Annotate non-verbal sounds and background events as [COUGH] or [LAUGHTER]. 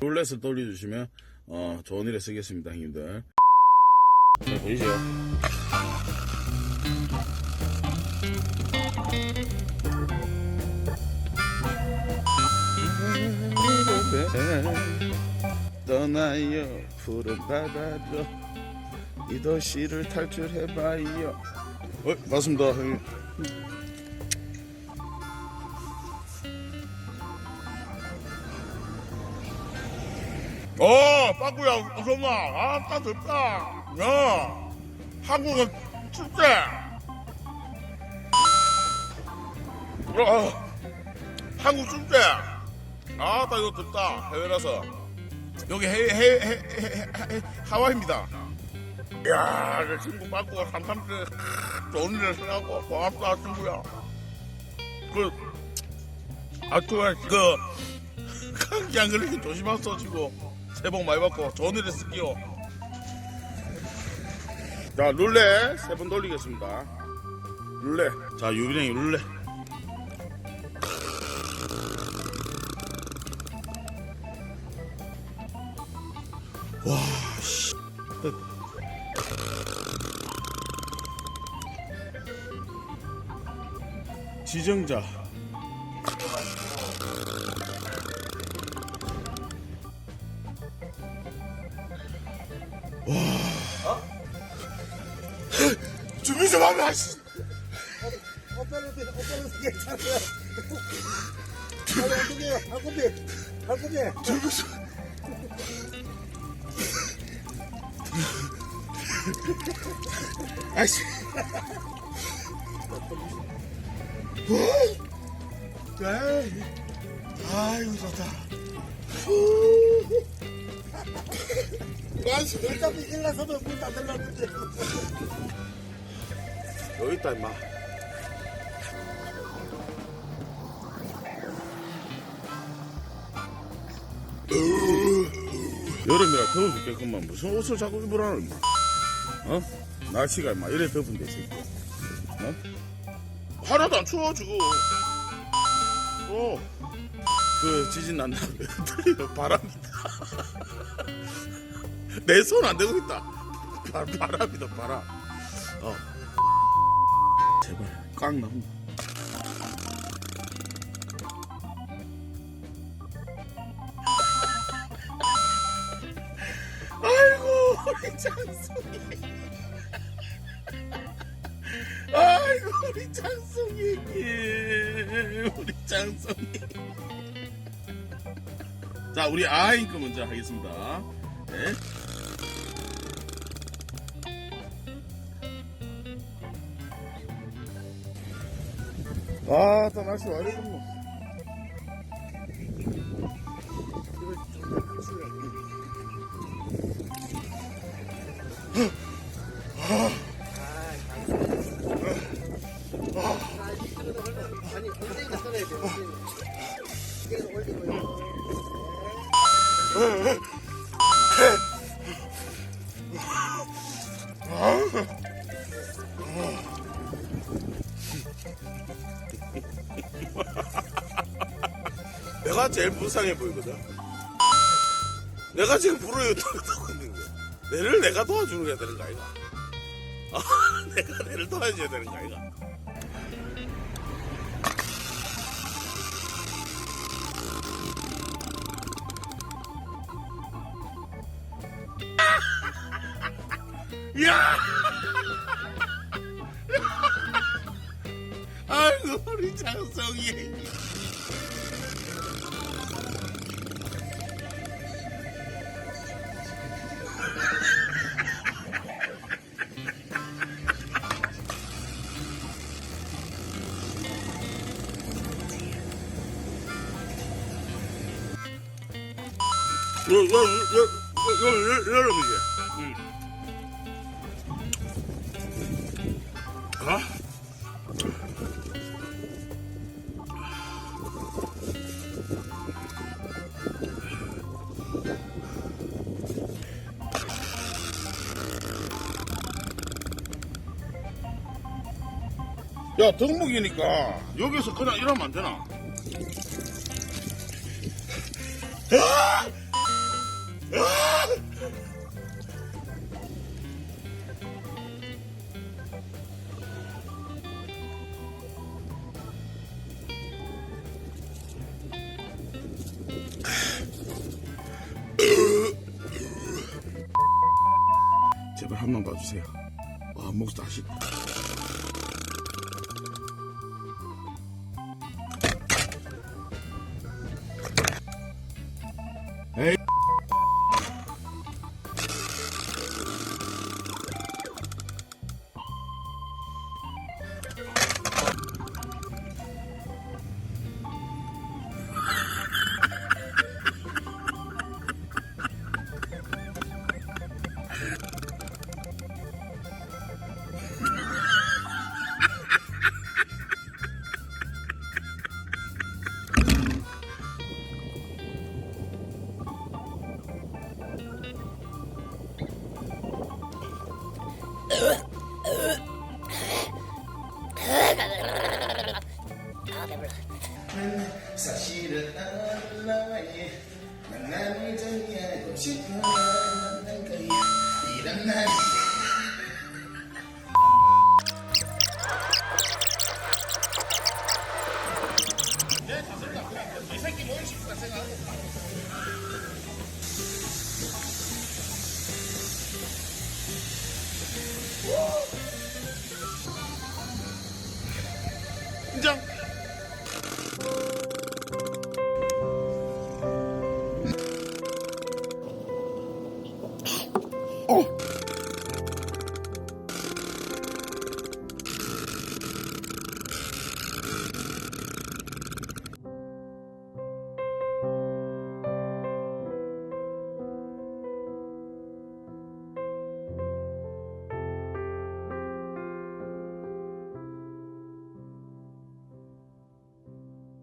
룰렛을 돌려주시면 어, 좋은 일에 쓰겠습니다 형님들. 잘 보이죠? 떠나요 푸른 바다로. 이 도시를 탈출해봐요. 어, 맞습니다 형님 어, 빠꾸야, 어서마. 아, 따 덥다. 야, 한국은 춥대. 어, 한국 춥대. 아, 따 이거 덥다. 해외라서. 여기 해, 해, 해, 해, 해, 하와이입니다. 이야, 내 친구 빠꾸가 삼삼때 좋은 일을 쓰라고 고맙다, 친구야. 그, 아, 좋아, 그, [LAUGHS] 감기 안 걸리게 조심하소, 지고. 새해 복 많이 받고 좋은 일에 쓸게요. 자, 룰렛 세번 돌리겠습니다. 룰렛. 자, 유빈행이 룰렛. 와, 씨. 지정자. 준비 좀 하면 하시. 오빠는 오빠는 괜찮아요. 아니 어떻게 해요? 발굽이 발굽이 준비 좀. 아씨. 아이고 좋다. 야이씨 일단 일나서도 문 닫으려는데 여기 있다 임마. 여름이라 더워 죽겠구만 무슨 옷을 자꾸 입으라는 임마. 어? 날씨가 임마 이래 더운데 지금. 어? 하나도 안 추워 지금. 어. 그 지진 [LAUGHS] 들리는 바람이다. 내 손안 되고 있다. 바, 바람이다 바람. 어. 제발 깡 나온다. 아이고 우리 장송이. 아이고 우리 장송이 우리 장송이. 자 우리 거 먼저 하겠습니다. 네. 아, 또 날씨 와 이래 뭐. 내가 제일 불쌍해 보이거든. 내가 지금 불을 [LAUGHS] 타고 있는 거야. 내를 내가 도와주는 게 되는 거 아이가? 아, [LAUGHS] 내가 내를 도와줘야 되는 거 아이가? [LAUGHS] 야! 아이고 우리 장성이. 여, 여, 여, 여, 여, 여름이지? 응. 아? 야, 덕목이니까 여기서 그냥 이러면 안 되나? 제발 한 번 봐주세요. 와, 목도 다시. 에 맨날 이 새끼 뭘 씹을까 생각하고